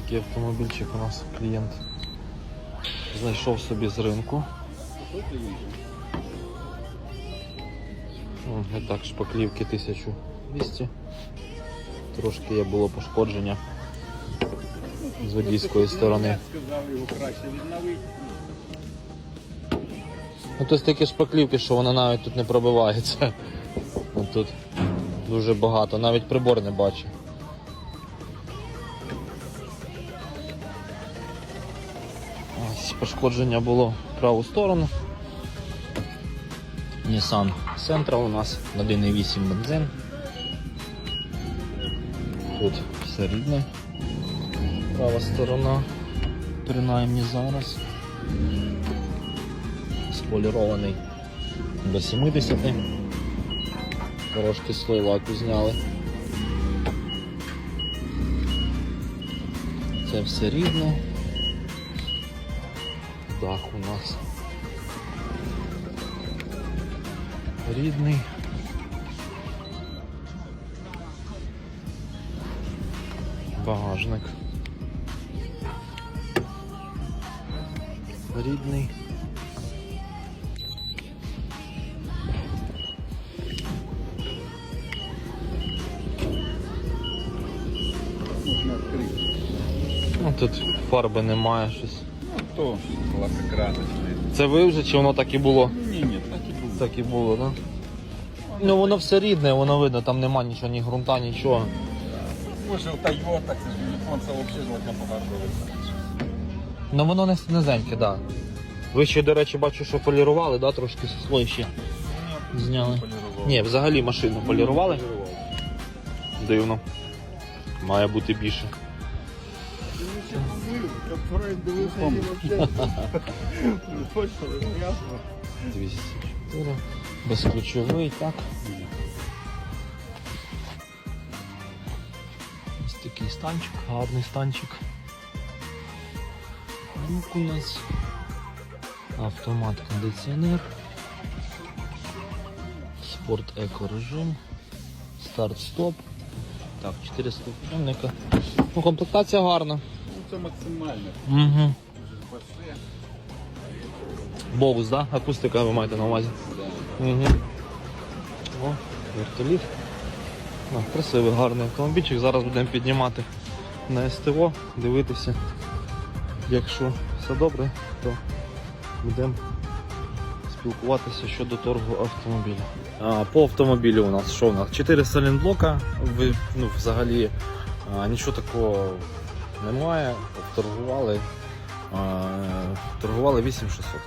такий автомобільчик у нас клієнт знайшов собі з ринку. І так, шпаклівки 1200. Трошки є було пошкодження з водійської сторони. Ну тут такі шпаклівки, що вона навіть тут не пробивається. Тут дуже багато, навіть прибор не бачу. Ось пошкодження було в праву сторону. Nissan Sentra у нас 1,8 бензин. Тут все рідне. Права сторона, принаймні зараз. Сполірований до 70. Трошки слой лаку зняли. Це все рівно. Дах у нас рідний. Багажник. Рідний. Ну, тут фарби немає щось. Ну то лакокрасочне. Це ви вже чи воно так і було? Ні, ні, так і було. Так і було, так? Ну воно все рідне, воно видно, там нема нічого, ні ґрунта, нічого. Боже, у Тойота, це ж японця взагалі золотня погардується. Ну воно не низеньке, так. Да. Ви ще, до речі, бачу, що полірували, да, трошки слой ще зняли. Ні, взагалі машину полірували. Дивно. Має бути більше. Точно, ясно. 204. Безключовий, так. Ось такий станчик, гарний станчик. Люк у нас. Автомат кондиціонер. Спорт еко режим. Старт-стоп. Так, 4 ступенника. Ну, комплектація гарна. Ну це максимально. Угу. Бовус, да? Акустика ви маєте на увазі. Угу. О, вертоліт. Ну, красивий, гарний автомобільчик. Зараз будемо піднімати на СТО, дивитися. Якщо все добре, то будемо спілкуватися щодо торгу автомобіля. А, по автомобілю у нас що у нас? 4 салінблока. Ну, взагалі а, нічого такого немає. Торгували. А, торгували 8600.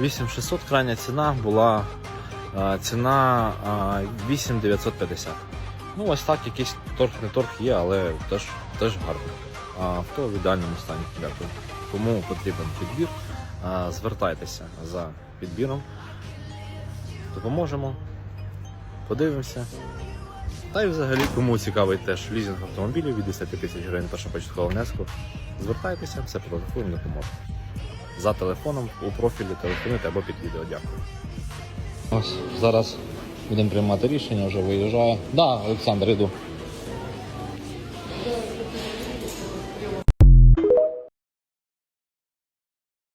8600 крайня ціна була а, ціна а, 8950. Ну ось так, якийсь торг, не торг є, але теж, теж гарно. А, авто в ідеальному стані. Дякую. Кому потрібен підбір, звертайтеся за підбіром. Допоможемо, подивимося. Та й взагалі, кому цікавий теж лізинг автомобілів від 10 тисяч гривень першого початкового внеску, звертайтеся, все прорахуємо, допоможемо за телефоном у профілі телефонуйте або під відео. Дякую. Ось зараз будемо приймати рішення, вже виїжджає. Да, Олександр, іду.